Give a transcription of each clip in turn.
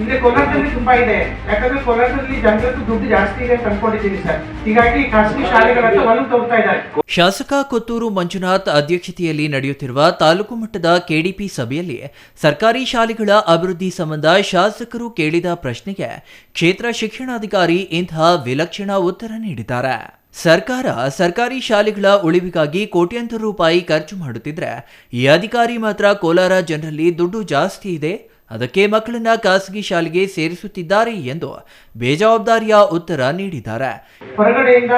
ಇಲ್ಲಿ ಕೋಲಾರದಲ್ಲಿ ತುಂಬಾ ಇದೆ. ಯಾಕಂದ್ರೆ ಕೋಲಾರದಲ್ಲಿ ಜನರದ್ದು ದುಡ್ಡು ಜಾಸ್ತಿ ಇದೆ ಅಂತ ಸರ್. ಹೀಗಾಗಿ ಖಾಸಗಿ ಶಾಲೆಗಳತ್ತ ಒಲವು ತೋರ್ತಾ ಇದ್ದಾರೆ. ಶಾಸಕ ಕೊತ್ತೂರು ಮಂಜುನಾಥ್ ಅಧ್ಯಕ್ಷತೆಯಲ್ಲಿ ನಡೆಯುತ್ತಿರುವ ತಾಲೂಕು ಮಟ್ಟದ ಕೆಡಿಪಿ ಸಭೆಯಲ್ಲಿ ಸರ್ಕಾರಿ ಶಾಲೆಗಳ ಅಭಿವೃದ್ಧಿ ಸಂಬಂಧ ಶಾಸಕರು ಕೇಳಿದ ಪ್ರಶ್ನೆಗೆ ಕ್ಷೇತ್ರ ಶಿಕ್ಷಣಾಧಿಕಾರಿ ಇಂತಹ ವಿಲಕ್ಷಣ ಉತ್ತರ ನೀಡಿದ್ದಾರೆ. ಸರ್ಕಾರ ಸರ್ಕಾರಿ ಶಾಲೆಗಳ ಉಳಿವಿಗಾಗಿ ಕೋಟ್ಯಂತರ ರೂಪಾಯಿ ಖರ್ಚು ಮಾಡುತ್ತಿದ್ರೆ ಈ ಅಧಿಕಾರಿ ಮಾತ್ರ ಕೋಲಾರ ಜನರಲ್ಲಿ ದುಡ್ಡು ಜಾಸ್ತಿ ಇದೆ? ಅದಕ್ಕೆ ಮಕ್ಕಳನ್ನ ಖಾಸಗಿ ಶಾಲೆಗೆ ಸೇರಿಸುತ್ತಿದ್ದಾರೆ ಎಂದು ಬೇಜವಾಬ್ದಾರಿಯ ಉತ್ತರ ನೀಡಿದ್ದಾರೆ. ಹೊರಗಡೆಯಿಂದ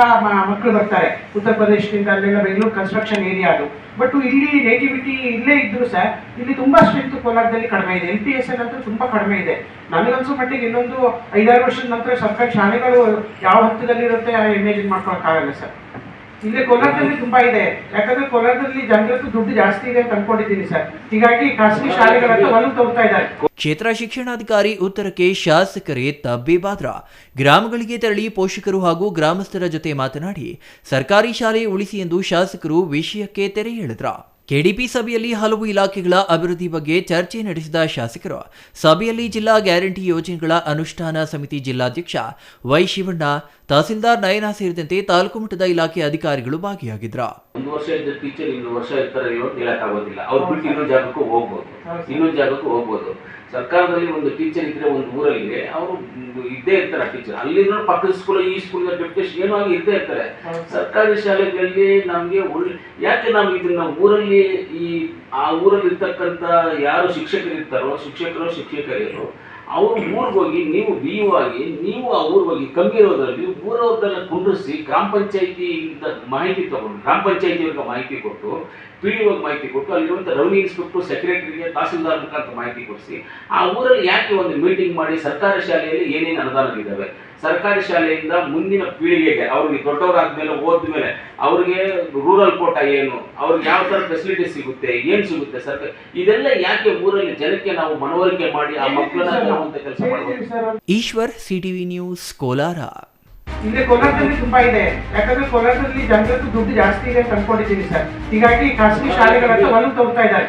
ಮಕ್ಕಳು ಬರ್ತಾರೆ. ಉತ್ತರ ಪ್ರದೇಶದಿಂದ ಅಲ್ಲೆಲ್ಲ ಬೆಂಗಳೂರು ಕನ್ಸ್ಟ್ರಕ್ಷನ್ ಏರಿಯಾ ಅದು. ಬಟ್ ಇಲ್ಲಿ ನೇಟಿವಿಟಿ ಇಲ್ಲೇ ಇದ್ರು ಸರ್ ಇಲ್ಲಿ ತುಂಬಾ ಸ್ಟ್ರೆಂತ್ ಕೋಲಾರದಲ್ಲಿ ಕಡಿಮೆ ಇದೆ. ಎಲ್ ಪಿ ಎಸ್ ಎಲ್ ಅಂತೂ ತುಂಬಾ ಕಡಿಮೆ ಇದೆ. ನನಗನ್ಸೋ ಮಟ್ಟಿಗೆ ಇನ್ನೊಂದು ಐದಾರು ವರ್ಷದ ನಂತರ ಸರ್ಕಾರಿ ಶಾಲೆಗಳು ಯಾವ ಹಂತದಲ್ಲಿ ಇರುತ್ತೆ ಇಮೇಜಿನ್ ಮಾಡ್ಕೊಳಕ್ಕಾಗಲ್ಲ ಸರ್. ಇಲ್ಲಿ ಕೋಲಾರದಲ್ಲಿ ತುಂಬಾ ಇದೆ. ಯಾಕಂದ್ರೆ ಕೋಲಾರದಲ್ಲಿ ಜನರದ್ದು ದುಡ್ಡು ಜಾಸ್ತಿ ಇದೆ ಅಂತ ಅನ್ಕೊಂಡಿದ್ದೀನಿ ಸರ್. ಹೀಗಾಗಿ ಖಾಸಗಿ ಶಾಲೆಗಳತ್ತ ಒಲವು ತೋರ್ತಾ ಇದ್ದಾರೆ. ಕ್ಷೇತ್ರ ಶಿಕ್ಷಣಾಧಿಕಾರಿ ಉತ್ತರಕ್ಕೆ ಶಾಸಕರೇ ತಬ್ಬಿಬಾದ್ರ ಗ್ರಾಮಗಳಿಗೆ ತೆರಳಿ ಪೋಷಕರು ಹಾಗೂ ಗ್ರಾಮಸ್ಥರ ಜೊತೆ ಮಾತನಾಡಿ ಸರ್ಕಾರಿ ಶಾಲೆ ಉಳಿಸಿ ಎಂದು ಶಾಸಕರು ವಿಷಯಕ್ಕೆ ತೆರೆ ಎಳೆದ್ರ ಕೆಡಿಪಿ ಸಭೆಯಲ್ಲಿ ಹಲವು ಇಲಾಖೆಗಳ ಅಭಿವೃದ್ಧಿ ಬಗ್ಗೆ ಚರ್ಚೆ ನಡೆಸಿದ ಶಾಸಕರು, ಸಭೆಯಲ್ಲಿ ಜಿಲ್ಲಾ ಗ್ಯಾರಂಟಿ ಯೋಜನೆಗಳ ಅನುಷ್ಠಾನ ಸಮಿತಿ ಜಿಲ್ಲಾಧ್ಯಕ್ಷ ವೈ ಶಿವಣ್ಣ, ತಹಸೀಲ್ದಾರ್ ನಯನ ಸೇರಿದಂತೆ ತಾಲೂಕು ಮಟ್ಟದ ಇಲಾಖೆ ಅಧಿಕಾರಿಗಳು ಭಾಗಿಯಾಗಿದ್ರ ಒಂದು ವರ್ಷ ಇದ್ದ ಟೀಚರ್ ಇನ್ನೊಂದು ವರ್ಷ ಇರ್ತಾರೆ ಇಲ್ಲೋ ಅಂತ ಹೇಳಕ್ ಆಗೋದಿಲ್ಲ ಅವ್ರು ಬಿಟ್ಟು ಇನ್ನೊಂದು ಜಾಗಕ್ಕೂ ಹೋಗ್ಬೋದು. ಇನ್ನೊಂದು ಜಾಗಕ್ಕೂ ಹೋಗ್ಬೋದು. ಸರ್ಕಾರದಲ್ಲಿ ಒಂದು ಟೀಚರ್ ಇದ್ರೆ ಒಂದು ಊರಲ್ಲಿ ಅವರು ಇದ್ದೇ ಇರ್ತಾರೆ ಟೀಚರ್ ಅಲ್ಲಿಂದ ಪಕ್ಕದ ಸ್ಕೂಲ್ ಈ ಸ್ಕೂಲ್ ಡೆಪ್ಯುಟೇಷನ್ ಏನೋ ಆಗಿ ಇದ್ದೇ ಇರ್ತಾರೆ. ಸರ್ಕಾರಿ ಶಾಲೆಗಳಲ್ಲಿ ನಮ್ಗೆ ಒಳ್ಳೆ ಯಾಕೆ ನಾವು ಇದನ್ನ ಊರಲ್ಲಿ ಈ ಆ ಊರಲ್ಲಿ ಇರ್ತಕ್ಕಂಥ ಯಾರು ಶಿಕ್ಷಕರು ಇರ್ತಾರೋ ಶಿಕ್ಷಕರು ಶಿಕ್ಷಕರಿರೋ ಅವ್ರು ಊರಿಗೆ ಹೋಗಿ ನೀವು ಬಿ ಆಗಿ, ನೀವು ಆ ಊರಿಗೆ ಹೋಗಿ ಕಮ್ಮಿ ಇರೋದ್ರಲ್ಲಿ ಊರವ್ರನ್ನೆಲ್ಲ ಕುಂಡ್ರಿಸಿ ಗ್ರಾಮ ಪಂಚಾಯಿತಿಯಿಂದ ಮಾಹಿತಿ ತಗೊಂಡು, ಗ್ರಾಮ ಪಂಚಾಯಿತಿಯವ್ರಿಗೆ ಮಾಹಿತಿ ಕೊಟ್ಟು ಪಿ ಡಿ ಮಾಹಿತಿ ಕೊಟ್ಟು ಅಲ್ಲಿರುವಂಥ ರೆವಿನ್ಯೂ ಇನ್ಸ್ಪೆಕ್ಟರ್ ಸೆಕ್ರೆಟರಿಗೆ ತಹಸೀಲ್ದಾರ್ ಮುಖಾಂತರ ಮಾಹಿತಿ ಕೊಡಿಸಿ, ಆ ಊರಲ್ಲಿ ಯಾಕೆ ಒಂದು ಮೀಟಿಂಗ್ ಮಾಡಿ ಸರ್ಕಾರಿ ಶಾಲೆಯಲ್ಲಿ ಏನೇನು ಅನುದಾನಗಳಿದ್ದಾವೆ? ಸರ್ಕಾರಿ ಶಾಲೆಯಿಂದ ಮುಂದಿನ ಪೀಳಿಗೆಗೆ ಅವ್ರಿಗೆ ದೊಡ್ಡವರಾದ್ಮೇಲೆ ಹೋದ್ಮೇಲೆ ಅವ್ರಿಗೆ ರೂರಲ್ ಕೋಟ ಏನು ಅವ್ರಿಗೆ ಯಾವ ಥರ ಫೆಸಿಲಿಟಿ ಸಿಗುತ್ತೆ ಏನು ಸಿಗುತ್ತೆ ಸರ್ಕಾರ ಇದೆಲ್ಲ ಯಾಕೆ ಊರಲ್ಲಿ ಜನಕ್ಕೆ ನಾವು ಮನವರಿಕೆ ಮಾಡಿ ಆ ಮಕ್ಕಳನ್ನ ಕೆಲಸ ಮಾಡಬೇಕು Eshwar C TV CTV news Kolar. ಇಲ್ಲಿ ಕೋಲಾರದಲ್ಲಿ ತುಂಬಾ ಇದೆ. ಯಾಕಂದ್ರೆ ಕೋಲಾರದಲ್ಲಿ ಜನರದ್ದು ದುಡ್ಡು ಜಾಸ್ತಿ ಇದೆ ಅಂತ ಅನ್ಕೊಂಡಿದ್ದೀನಿ ಸರ್. ಹೀಗಾಗಿ ಖಾಸಗಿ ಶಾಲೆಗಳನ್ನ ಒಂದು ತೋರ್ತಾ ಇದ್ದಾರೆ.